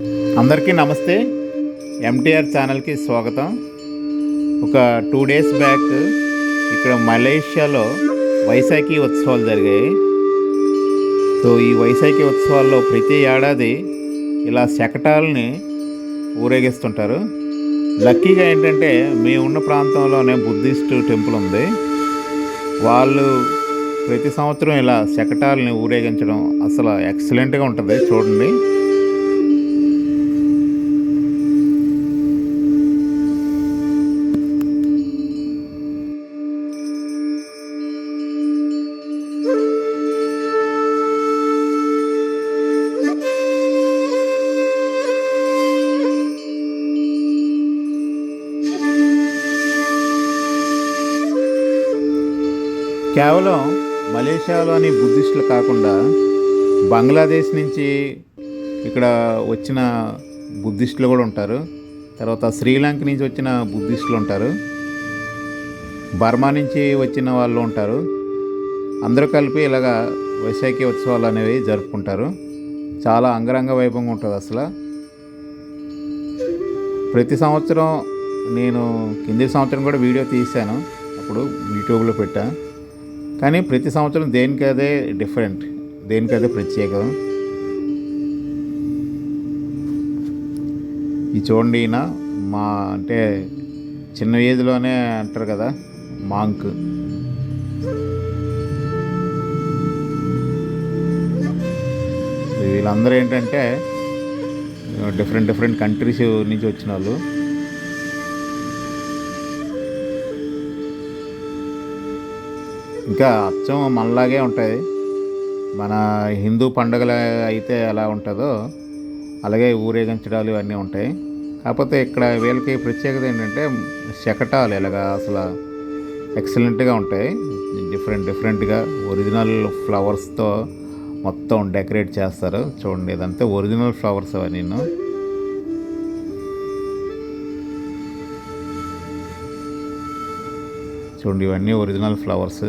అందరికీ నమస్తే. ఎంటీఆర్ ఛానల్కి స్వాగతం. ఒక టూ డేస్ బ్యాక్ ఇక్కడ మలేషియాలో వైశాఖి ఉత్సవాలు జరిగాయి. సో ఈ వైశాఖి ఉత్సవాల్లో ప్రతి ఏడాది ఇలా శకటాలని ఊరేగిస్తుంటారు. లక్కీగా ఏంటంటే మేమున్న ప్రాంతంలోనే బుద్ధిస్ట్ టెంపుల్ ఉంది. వాళ్ళు ప్రతి సంవత్సరం ఇలా శకటాలని ఊరేగించడం అసలు ఎక్సలెంట్గా ఉంటుంది చూడండి. కేవలం మలేషియాలోని బుద్ధిస్టులు కాకుండా బంగ్లాదేశ్ నుంచి ఇక్కడ వచ్చిన బుద్ధిస్టులు కూడా ఉంటారు. తర్వాత శ్రీలంక నుంచి వచ్చిన బుద్ధిస్టులు ఉంటారు. బర్మా నుంచి వచ్చిన వాళ్ళు ఉంటారు. అందరూ కలిపి ఇలాగా వైశాఖి ఉత్సవాలు అనేవి జరుపుకుంటారు. చాలా అంగరంగ వైభవంగా ఉంటుంది అసలు. ప్రతి సంవత్సరం నేను కింది సంవత్సరం కూడా వీడియో తీశాను. అప్పుడు యూట్యూబ్లో పెట్టా. కానీ ప్రతి సంవత్సరం దేనికదే డిఫరెంట్ దేనికదే ప్రత్యేకం. ఈ చూడండి ఈయన మా అంటే చిన్న ఏజ్లోనే అంటారు కదా మాంక్. వీళ్ళందరూ ఏంటంటే డిఫరెంట్ డిఫరెంట్ కంట్రీస్ నుంచి వచ్చిన వాళ్ళు ఇంకా అచ్చం మనలాగే ఉంటాయి. మన హిందూ పండుగలు అయితే ఎలా ఉంటుందో అలాగే ఊరేగించడాలు ఇవన్నీ ఉంటాయి. కాకపోతే ఇక్కడ వీళ్ళకి ప్రత్యేకత ఏంటంటే శకటాలు ఇలాగా అసలు ఎక్సలెంట్గా ఉంటాయి. డిఫరెంట్ డిఫరెంట్గా ఒరిజినల్ ఫ్లవర్స్తో మొత్తం డెకరేట్ చేస్తారు. చూడండి ఇదంతా ఒరిజినల్ ఫ్లవర్స్ అవన్నీ. చూడండి ఇవన్నీ ఒరిజినల్ ఫ్లవర్స్.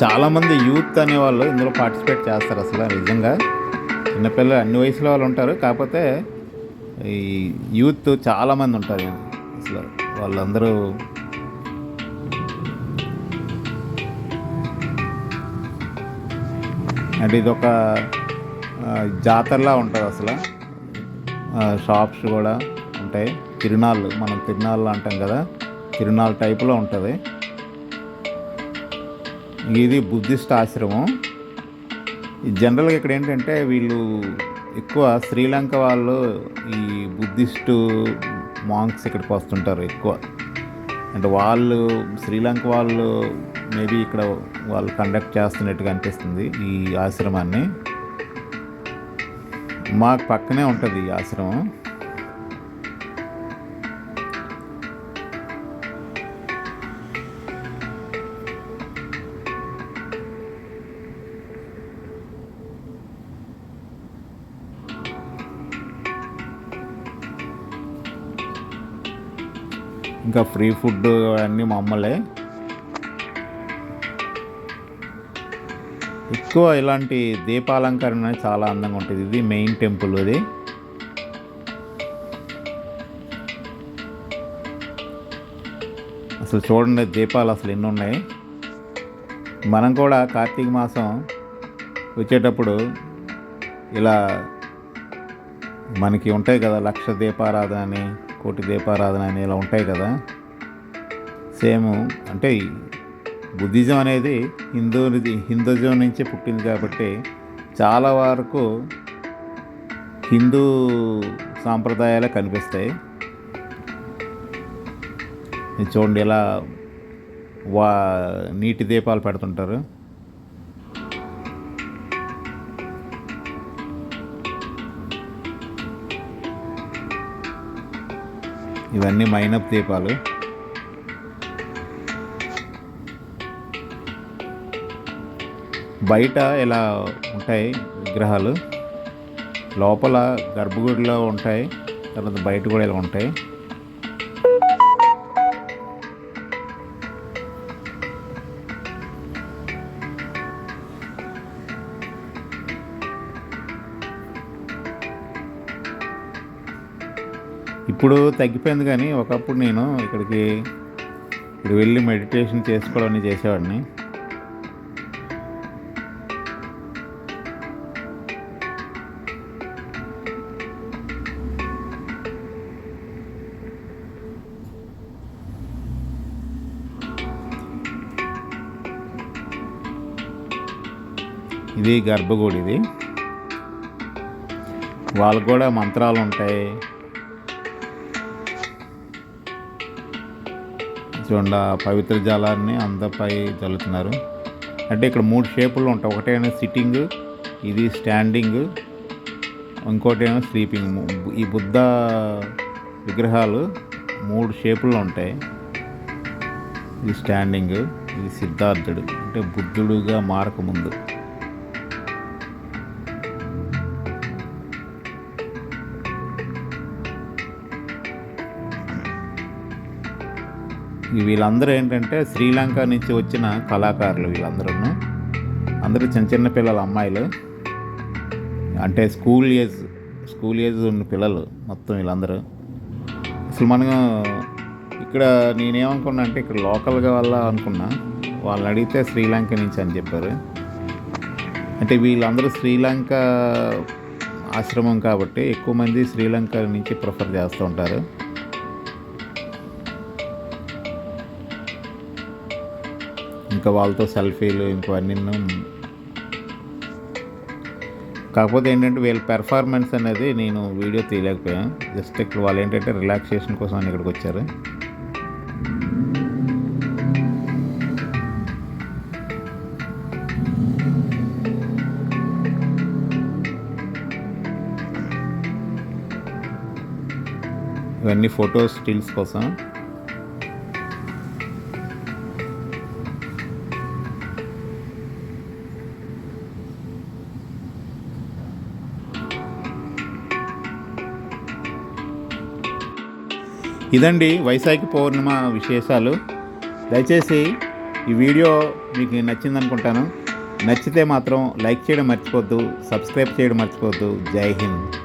చాలామంది యూత్ అనేవాళ్ళు ఇందులో పార్టిసిపేట్ చేస్తారు అసలు నిజంగా. చిన్నపిల్లలు అన్ని వయసులో వాళ్ళు ఉంటారు. కాకపోతే ఈ యూత్ చాలామంది ఉంటారు అసలు వాళ్ళందరూ అంటే ఇది ఒక జాతరలా ఉంటుంది అసలు. షాప్స్ కూడా ఉంటాయి. తిరునాళ్ళు మనం తిరునాళ్ళు అంటాం కదా. తిరునాళ్ళ టైపులో ఉంటుంది. ఇది బుద్ధిస్ట్ ఆశ్రమం. ఈ జనరల్గా ఇక్కడ ఏంటంటే వీళ్ళు ఎక్కువ శ్రీలంక వాళ్ళు ఈ బుద్ధిస్టు మాంక్స్ ఇక్కడికి వస్తుంటారు ఎక్కువ. అంటే వాళ్ళు శ్రీలంక వాళ్ళు మేబీ ఇక్కడ వాళ్ళు కండక్ట్ చేస్తున్నట్టుగా అనిపిస్తుంది ఈ ఆశ్రమాన్ని. మాకు పక్కనే ఉంటుంది ఈ ఆశ్రమం. ఇంకా ఫ్రీ ఫుడ్ అన్నీ మమ్మలే ఎక్కువ ఇలాంటి దీపాలంకరణ చాలా అందంగా ఉంటుంది. ఇది మెయిన్ టెంపుల్ ఇది అసలు చూడండి దీపాలు అసలు ఎన్ని ఉన్నాయి మనం కూడా కార్తీక మాసం వచ్చేటప్పుడు ఇలా మనకి ఉంటాయి కదా లక్ష దీపారాధన అని కోటి దీపారాధన అని ఇలా ఉంటాయి కదా. సేమ్ అంటే బుద్ధిజం అనేది హిందూ హిందూజం నుంచి పుట్టింది కాబట్టి చాలా వరకు హిందూ సాంప్రదాయాలే కనిపిస్తాయి. చూడండి ఇలా వా నీటి దీపాలు పెడుతుంటారు. ఇవన్నీ మైనప్ దీపాలు. బయట ఇలా ఉంటాయి విగ్రహాలు? లోపల గర్భగుడిలో ఉంటాయి తర్వాత బయట కూడా ఇలా ఉంటాయి. ఇప్పుడు తగ్గిపోయింది కానీ ఒకప్పుడు నేను ఇక్కడికి ఇక్కడ వెళ్ళి మెడిటేషన్ చేసుకోవడం చేసేవాడిని. ఇది గర్భగుడి ఇది వాళ్ళకు కూడా మంత్రాలు ఉంటాయి. చూడండి ఆ పవిత్ర జలాన్ని అందపై చల్లుతున్నారు. అంటే ఇక్కడ మూడు షేపులు ఉంటాయి. ఒకటేమో సిట్టింగ్ ఇది స్టాండింగ్ ఇంకోటి ఏమో స్లీపింగ్ ఈ బుద్ధ విగ్రహాలు మూడు షేపుల్లో ఉంటాయి. ఇది స్టాండింగ్ ఇది సిద్ధార్థుడు. అంటే బుద్ధుడుగా మారకముందు. వీళ్ళందరూ ఏంటంటే శ్రీలంక నుంచి వచ్చిన కళాకారులు వీళ్ళందరూ అందరూ చిన్న చిన్న పిల్లలు అమ్మాయిలు. అంటే స్కూల్ ఏజ్ స్కూల్ ఏజ్ ఉన్న పిల్లలు మొత్తం వీళ్ళందరూ. అసలు మనం ఇక్కడ నేనేమనుకున్నా అంటే ఇక్కడ లోకల్గా వల్ల అనుకున్నా వాళ్ళని అడిగితే శ్రీలంక నుంచి అని చెప్పారు. అంటే వీళ్ళందరూ శ్రీలంక ఆశ్రమం కాబట్టి ఎక్కువ మంది శ్రీలంక నుంచి ప్రిఫర్ చేస్తూ ఉంటారు. ఇంకా వాళ్ళతో సెల్ఫీలు ఇంకో అన్నీ కాకపోతే ఏంటంటే వీళ్ళ పెర్ఫార్మెన్స్ అనేది నేను వీడియో తీయలేకపోయాను. జస్ట్ ఇక్కడ వాళ్ళు ఏంటంటే రిలాక్సేషన్ కోసం అని ఇక్కడికి వచ్చారు. ఇవన్నీ ఫొటోస్ స్టిల్స్ కోసం. ఇదండి వైశాఖ పౌర్ణిమ విశేషాలు. దయచేసి ఈ వీడియో మీకు నచ్చింది అనుకుంటాను నచ్చితే మాత్రం లైక్ చేయడం మర్చిపోద్దు సబ్స్క్రైబ్ చేయడం మర్చిపోద్దు. జై హింద్.